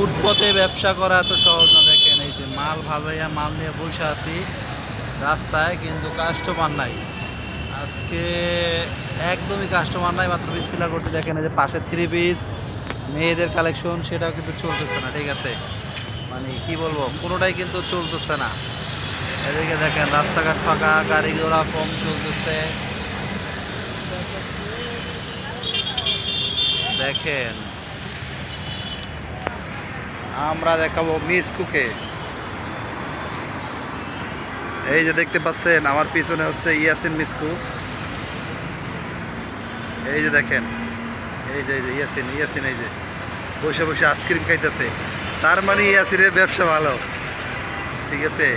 ফুটপথে ব্যবসা করা এত সহজ না, দেখেন, এই যে মাল ভাজাইয়া মাল নিয়ে বসে আছি রাস্তায়, কিন্তু কাস্টমার নাই। আজকে একদমই কাস্টমার নাই, মাত্র পিস ফিলার করছে। দেখেন, এই যে পাশে থ্রি পিস মেয়েদের কালেকশন সেটাও কিন্তু চলতেছে না, ঠিক আছে? মানে কি বলব, কোনোটাই কিন্তু চলতেছে না। এদিকে দেখেন, রাস্তাঘাট ফাঁকা, গাড়ি ঘোড়া কম চলতেছে। দেখেন আমরা দেখাবো মিস কুকে। এই যে দেখতে পাচ্ছেন, আমার পিছনে হচ্ছে ইয়াসিন মিসকু এই যে দেখেন, এই যে এই যে ইয়াসিন ইয়াসিন এই যে, বসে বসে আইসক্রিম খাইতেছে। তার মানে ইয়াসিনের ব্যবসা ভালো। ঠিক আছে?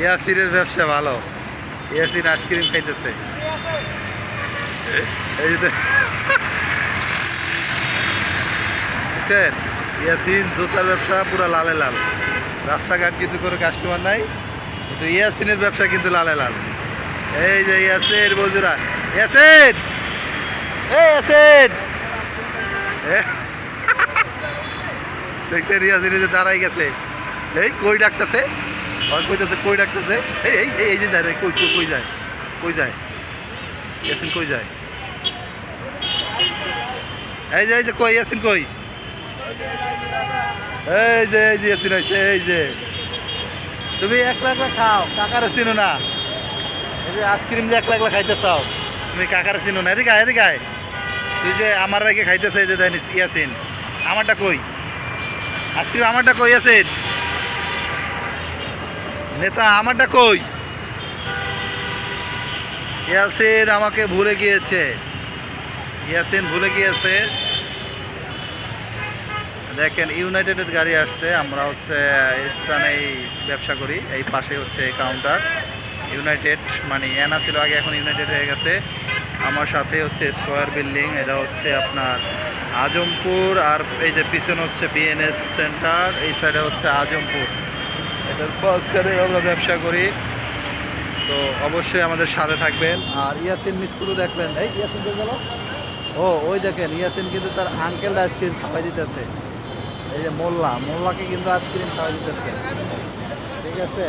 ইয়াসিনের ব্যবসা ভালো। ইয়াসিন আইসক্রিম খাইতেছে। এই যে বুঝছেন? ইয়াসিন জুতার ব্যবসা পুরো লালে লাল। রাস্তাঘাট কিন্তু কোনো কাস্টমার নাই কিন্তু ইয়াসিনের ব্যবসা কিন্তু লালে লাল। এই যে ইয়াসিন বন্ধুরা ইয়াসিন! এই ইয়াসিন! এ, দেখছেন ইয়াসিন যে দাঁড়াই গেছে। এই কই ডাকতেছে? আর কইতেছে কই ডাকতেছে? এই এই এই- যে দাঁড়ায় কই কই কই যায়? কই যায়? ইয়াসিন কই যায়? এই যে এই যে কই ইয়াসিন কই? এই যে এই যে ইয়াসিন এই যে। তুমি একলা একলা খাও, কাকারে চিনো না। এই যে আইসক্রিম যে একলা একলা খাইতে চাও, তুমি কাকারে চিনো না। এদিকে এদিকে। তুই যে আমার আগে খাইতেছে এই যে দেন ইয়াসিন। আমারটা কই? আইসক্রিম আমারটা কই, ইয়াসিন? নেতা, আমারটা কই? ইয়াসিন আমাকে ভুলে গিয়েছে। ইয়াসিন ভুলে গিয়েছে। দেখেন ইউনাইটেডের গাড়ি আসছে, আমরা হচ্ছে স্থানেই ব্যবসা করি, এই পাশে হচ্ছে কাউন্টার ইউনাইটেড মানে এনা ছিল আগে, এখন ইউনাইটেড হয়ে গেছে। আমার সাথে হচ্ছে স্কোয়ার বিল্ডিং এটা হচ্ছে আপনার আজমপুর, আর এই যে পিছনে হচ্ছে বিএনএস সেন্টার এই সাইডে হচ্ছে আজমপুর। এটার পাশখানে আমরা ব্যবসা করি। তো অবশ্যই আমাদের সাথে থাকবেন। আর ইয়াসিন মিসকুলু দেখলেন। এই ইয়াসিন ও, ওই দেখেন, ইয়াসিন কিন্তু তার আঙ্কেল আইসক্রিম খাওয়াই দিতেছে। এই যে মোল্লা, মোল্লাকে কিন্তু আইসক্রিম খাওয়া দিতেছে। ঠিক আছে?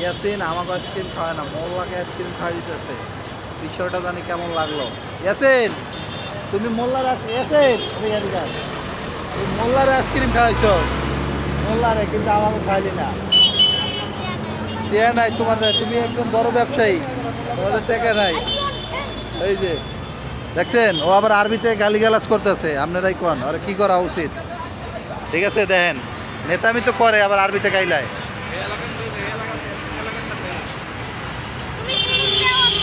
ইয়াসিন, আমাকে আইসক্রিম খাওয়ায় না, মোল্লাকে আইসক্রিম খাওয়া দিতেছে। বিষয়টা জানি কেমন লাগল। ইয়াসিন, তুমি মোল্লার ইয়াসিন। তুই মোল্লার আইসক্রিম খাওয়াইছ? মোল্লারে কিন্তু আমাকে খাইলি না। টিয়া নাই তোমার তুমি একদম বড় ব্যবসায়ী। তোমাদের টাকা নাই। এই যে দেখছেন? ও আবার আরবিতে গালিগালাজ করতেছে। আপনারাই কন? আর কি করা উচিত? ঠিক আছে, দেখেন। নেতামি তো করে, আবার আরবিতে গাইলায়।